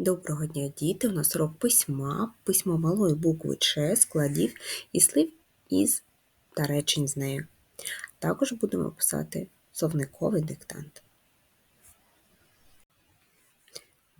Доброго дня, діти! У нас урок письма, письмо малої букви Ч, складів і слів із та речень з нею. Також будемо писати словниковий диктант.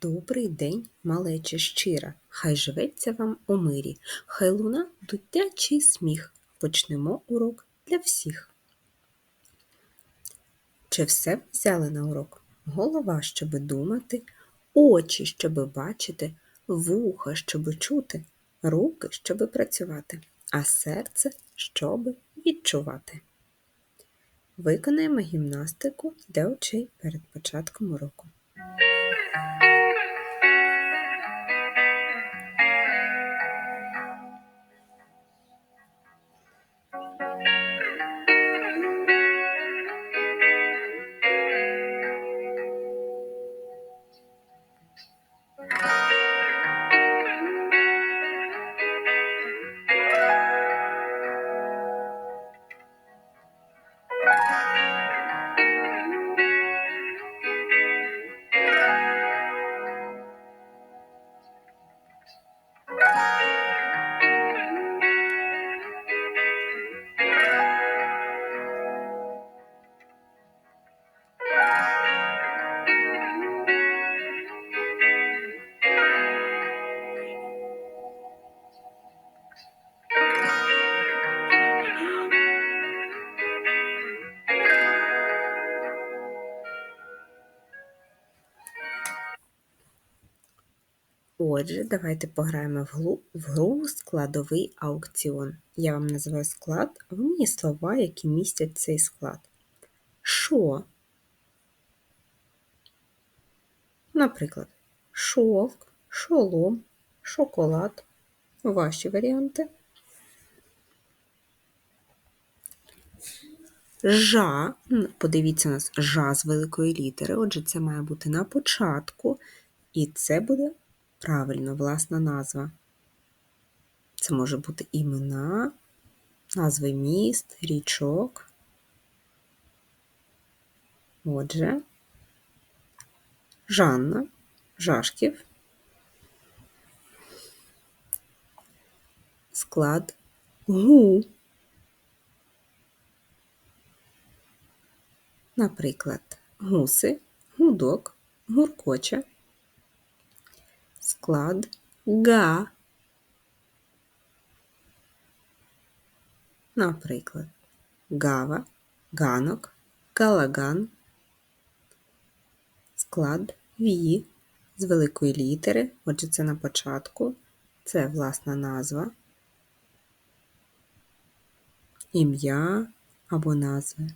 Добрий день, малече щира, хай живеться вам у мирі, хай луна дитячий сміх. Почнемо урок для всіх. Чи все взяли на урок? Голова, щоби думати, очі, щоби бачити, вуха, щоби чути, руки, щоби працювати, а серце, щоби відчувати. Виконаємо гімнастику для очей перед початком уроку. Отже, давайте пограємо в гру, складовий аукціон. Я вам називаю склад, а ви мені слова, які містять цей склад. Що? Наприклад, шовк, шолом, шоколад. Ваші варіанти. Жа, подивіться у нас жа з великої літери. Отже, це має бути на початку, і це буде правильно власна назва. Це може бути імена, назви міст, річок. Отже, Жанна, Жашків, склад гу. Наприклад, гуси, гудок, гуркоча, склад га. Наприклад, гава, ганок, галаган, склад ві з великої літери, отже, це на початку, це власна назва, ім'я або назви,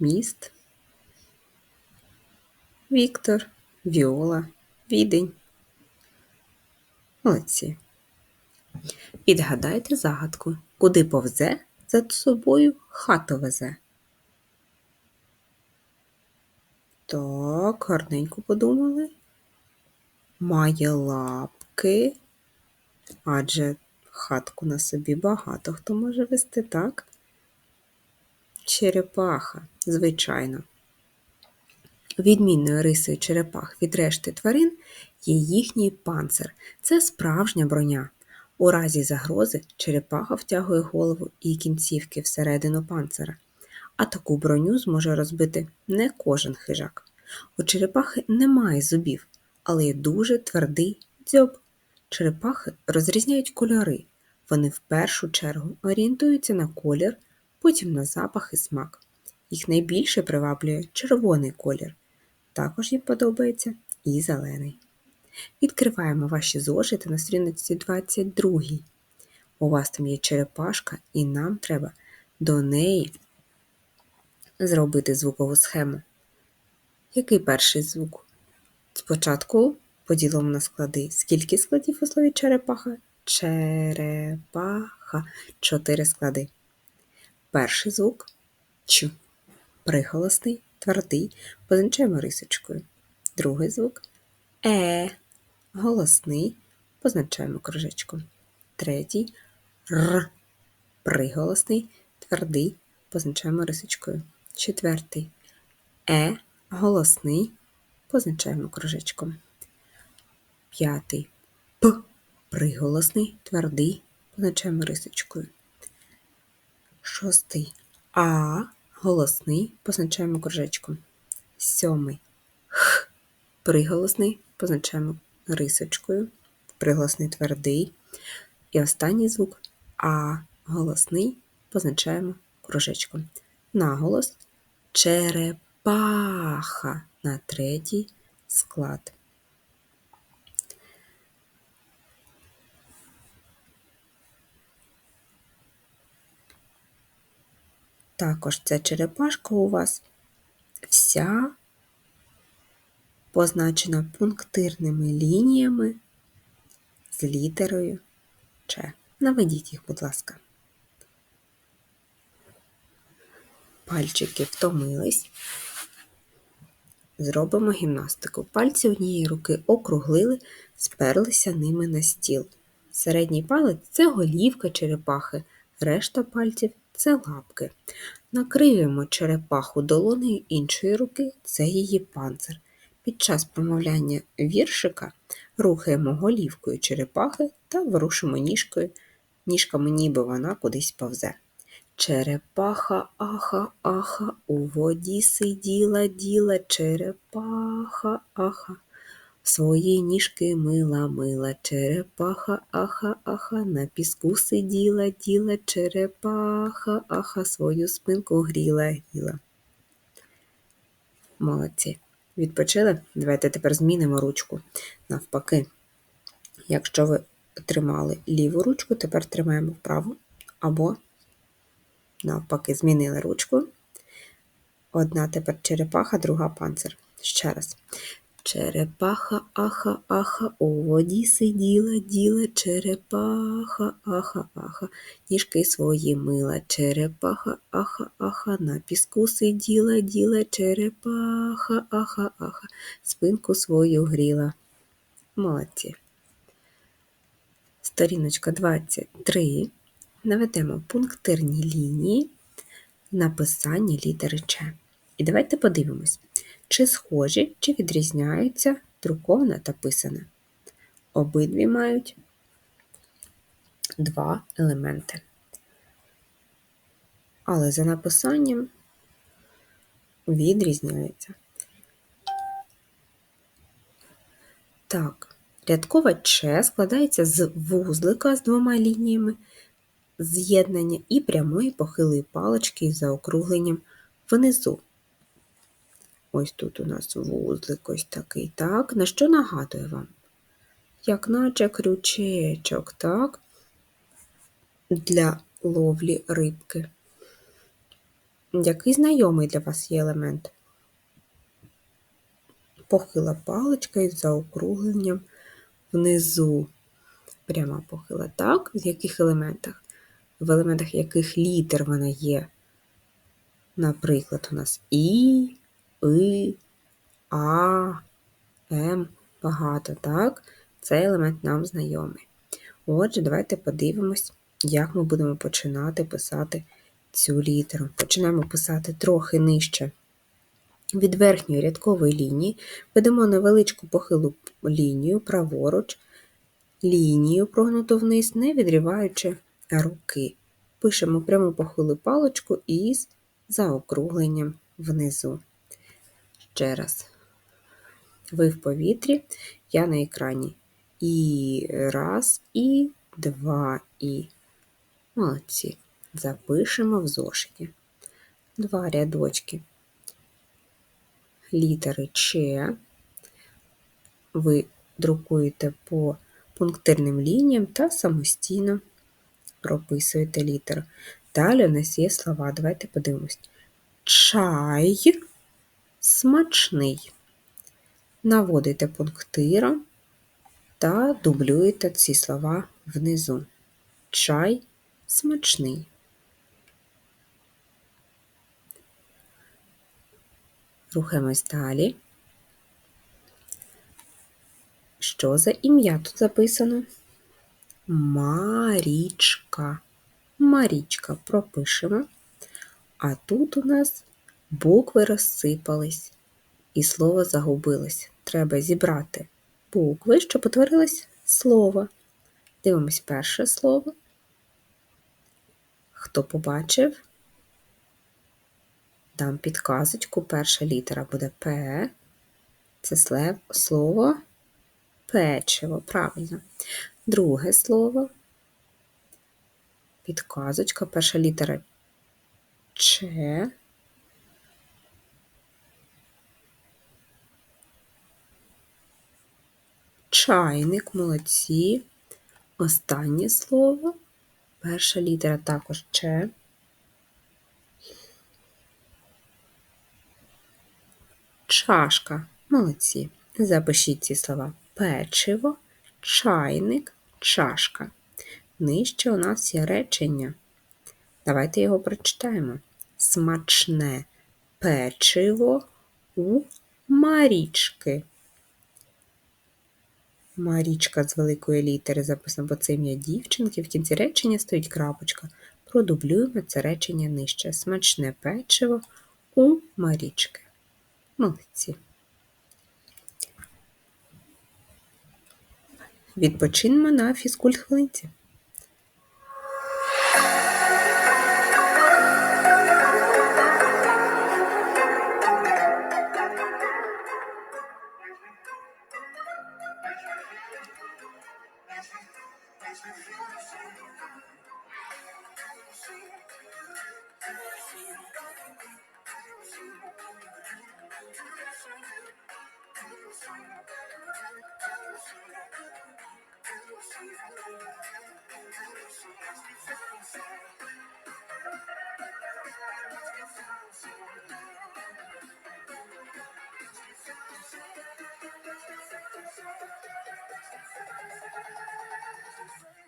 міст, Віктор, Віола, Відень. Молодці. Підгадайте загадку, куди повзе за собою хату везе. Так, гарненько подумали. Має лапки, адже хатку на собі багато хто може вести, так? Черепаха, звичайно. Відмінною рисою черепах від решти тварин є їхній панцир. Це справжня броня. У разі загрози черепаха втягує голову і кінцівки всередину панцира а таку броню зможе розбити не кожен хижак. У черепахи немає зубів, але є дуже твердий дзьоб. Черепахи розрізняють кольори. Вони в першу чергу орієнтуються на колір, потім на запах і смак. Їх найбільше приваблює червоний колір. Також їм подобається і зелений. Відкриваємо ваші зошити на сторінці 22. У вас там є черепашка, і нам треба до неї зробити звукову схему. Який перший звук? Спочатку поділимо на склади. Скільки складів у слові черепаха? Черепаха. Чотири склади. Перший звук Ч. Приголосний, твердий, позначаємо рисочкою. Другий звук Е. Голосний, позначаємо кружечком. Третій Р. Приголосний, твердий, позначаємо рисочкою. Четвертий Е голосний позначаємо кружечком. П'ятий П. Приголосний, твердий, позначаємо рисочкою. Шостий А. Голосний, позначаємо кружечком. Сьомий Х. Приголосний, позначаємо рисочкою. Приголосний твердий. І останній звук А. Голосний позначаємо кружечком. Наголос черепаха на третій склад. Також ця черепашка у вас вся позначена пунктирними лініями з літерою Ч. Наведіть їх, будь ласка. Пальчики втомились. Зробимо гімнастику. Пальці однієї руки округлили, сперлися ними на стіл. Середній палець це голівка черепахи, решта пальців це лапки. Накриємо черепаху долонею іншої руки це її панцир. Під час промовляння віршика рухаємо голівкою черепахи та ворушимо ніжкою, ніжками ніби вона кудись повзе. Черепаха, аха, аха, у воді сиділа діла, черепаха, аха. Свої ніжки мила, мила, черепаха, аха, аха, на піску сиділа, діла, черепаха, аха, свою спинку гріла, гріла. Молодці. Відпочили? Давайте тепер змінимо ручку. Навпаки, якщо ви тримали ліву ручку, тепер тримаємо вправу або навпаки, змінили ручку. Одна тепер черепаха, друга панцир. Ще раз. Черепаха, аха, аха, у воді сиділа, діла, черепаха, аха, аха, ніжки свої мила, черепаха, аха, аха, на піску сиділа, діла, черепаха, аха, аха, спинку свою гріла. Молодці. Сторіночка 23 наведемо пунктирні лінії написання літери Ч. І давайте подивимось, чи схожі, чи відрізняються друковане та писане. Обидві мають два елементи. Але за написанням відрізняються. Так, рядкова Ч складається з вузлика з двома лініями з'єднання і прямої похилої палички із заокругленням внизу. Ось тут у нас вузлик ось такий, так. На що нагадує вам? Як наче крючечок, так? Для ловлі рибки. Який знайомий для вас є елемент? Похила паличка із заокругленням внизу. Пряма похила, так? В яких елементах? в елементах яких літер вона є. Наприклад, у нас І, И, А, М багато, так? Цей елемент нам знайомий. Отже, давайте подивимось, як ми будемо починати писати цю літеру. Починаємо писати трохи нижче. Від верхньої рядкової лінії ведемо невеличку похилу лінію праворуч, лінію прогнуту вниз, не відриваючи руки. Пишемо пряму похилу паличку із заокругленням внизу. Ще раз. Ви в повітрі, я на екрані. І раз, і два, і. Молодці. Запишемо в зошиті. Два рядочки. Літери Ч. Ви друкуєте по пунктирним лініям та самостійно прописуєте літеру. Далі у нас є слова. Давайте подивимось. Чай смачний. Наводите пунктиром та дублюєте ці слова внизу. Чай смачний. Рухаємось далі. Що за ім'я тут записано? Марічка. Марічка пропишемо. А тут у нас букви розсипались, і слово загубилось. Треба зібрати букви, щоб утворилось слово. Дивимось перше слово. Хто побачив? Дам підказочку. Перша літера буде П. Це слово печиво. Правильно. Друге слово. Підказочка. Перша літера Ч. Чайник, молодці. Останнє слово. Перша літера також Ч. Чашка. Молодці. Запишіть ці слова. Печиво, чайник, чашка. Нижче у нас є речення. Давайте його прочитаємо. Смачне печиво у Марічки. Марічка з великої літери записано, бо це ім'я дівчинки. В кінці речення стоїть крапочка. Продублюємо це речення нижче. Смачне печиво у Марічки. Молодці. Відпочинемо на фізкульт хвилинці.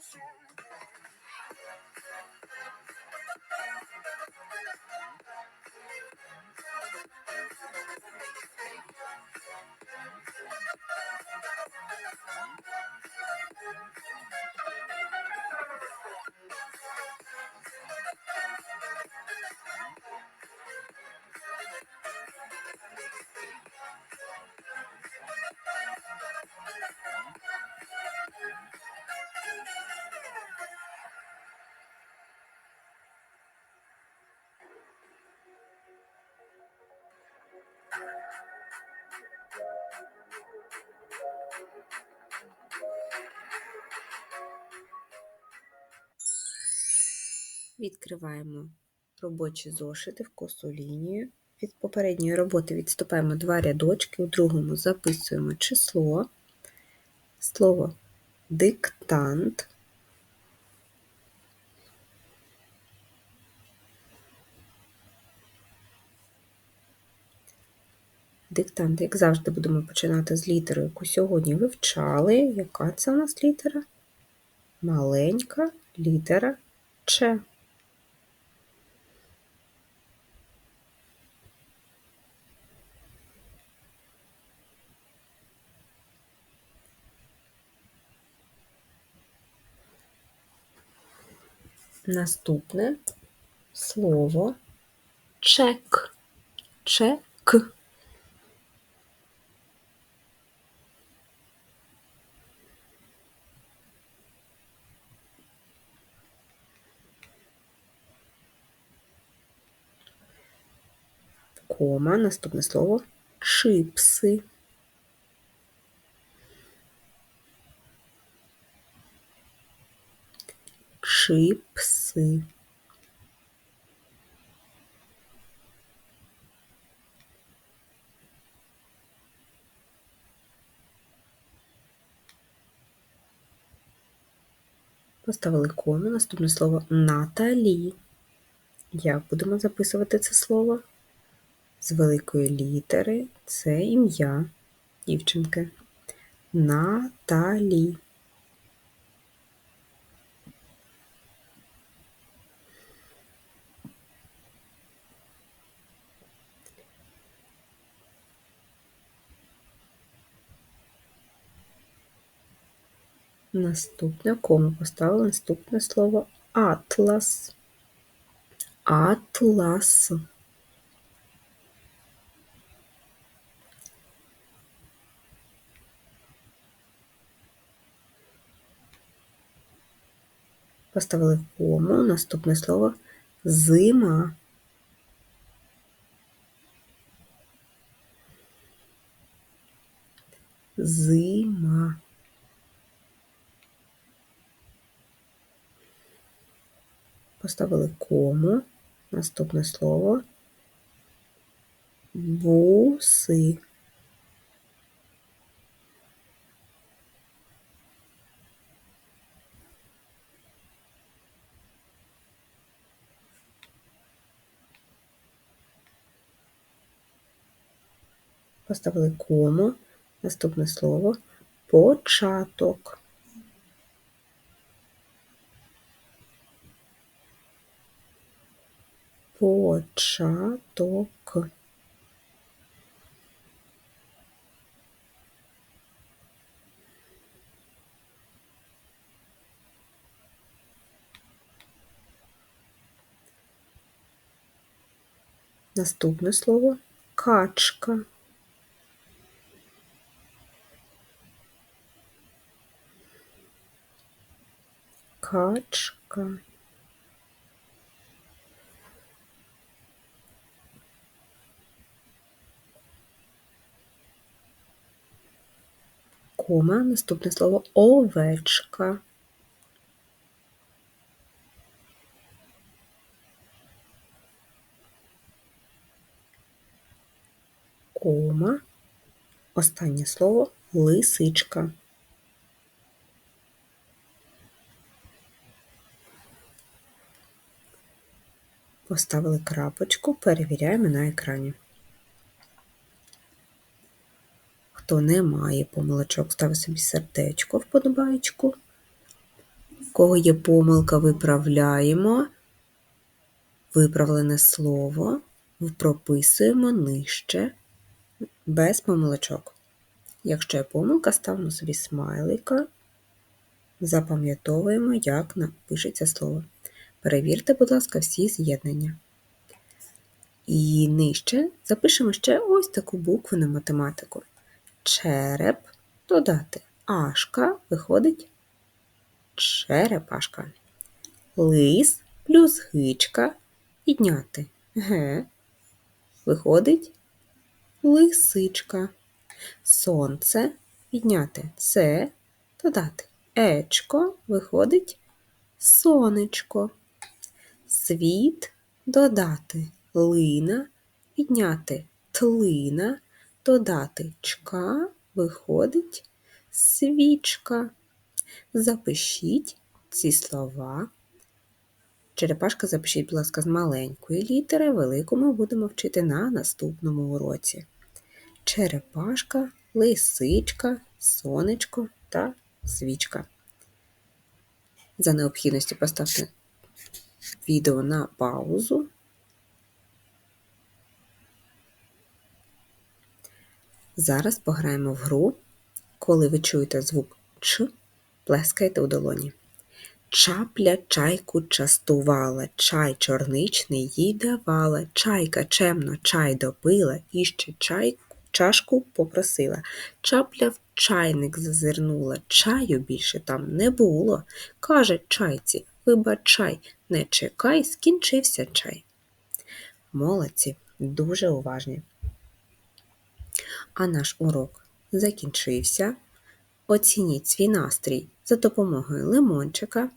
Same song. Відкриваємо робочі зошити в косу лінію. Від попередньої роботи відступаємо два рядочки, у другому записуємо число, слово диктант. Диктант, як завжди, будемо починати з літери, яку сьогодні вивчали. Яка це у нас літера? Маленька літера Ч. Наступне слово чек. Чек. Кома, наступне слово чипси. Чипси. Поставили кому, наступне слово Наталі. Як будемо записувати це слово? З великої літери це ім'я дівчинки. Наталі. Наступне кому поставили наступне слово атлас. Атлас. Поставили кому наступне слово зима. Зима. Поставили кому. Наступне слово буси. Поставили кому. Наступне слово початок. Початок. Наступне слово качка. Качка. Кома. Наступне слово овечка. Кома. Останнє слово лисичка. Поставили крапочку, перевіряємо на екрані. Хто не має помилочок, ставить собі сердечко вподобаєчку. Кого є помилка, виправляємо. Виправлене слово прописуємо нижче, без помилочок. Якщо є помилка, ставимо собі смайлика, запам'ятовуємо, як напишеться слово. Перевірте, будь ласка, всі з'єднання. І нижче запишемо ще ось таку букву на математику. Череп додати ашка виходить черепашка. Лис плюс гичка підняти г. Виходить лисичка. Сонце підняти це, додати ечко виходить сонечко. Світ додати лина, підняти тлина, додати чка виходить свічка. Запишіть ці слова. Черепашка запишіть, будь ласка, з маленької літери, велику ми будемо вчити на наступному уроці. Черепашка, лисичка, сонечко та свічка. За необхідності поставте відео на паузу. Зараз пограємо в гру, коли ви чуєте звук Ч, плескайте у долоні. Чапля чайку частувала, чай чорничний їй давала, чайка чемно чай допила і ще чай, чашку попросила. Чапля в чайник зазирнула, чаю більше там не було. Каже чайці, вибачай, не чекай, скінчився чай. Молодці, дуже уважні. А наш урок закінчився. Оцініть свій настрій за допомогою лимончика.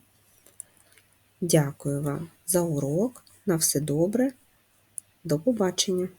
Дякую вам за урок. На все добре. До побачення!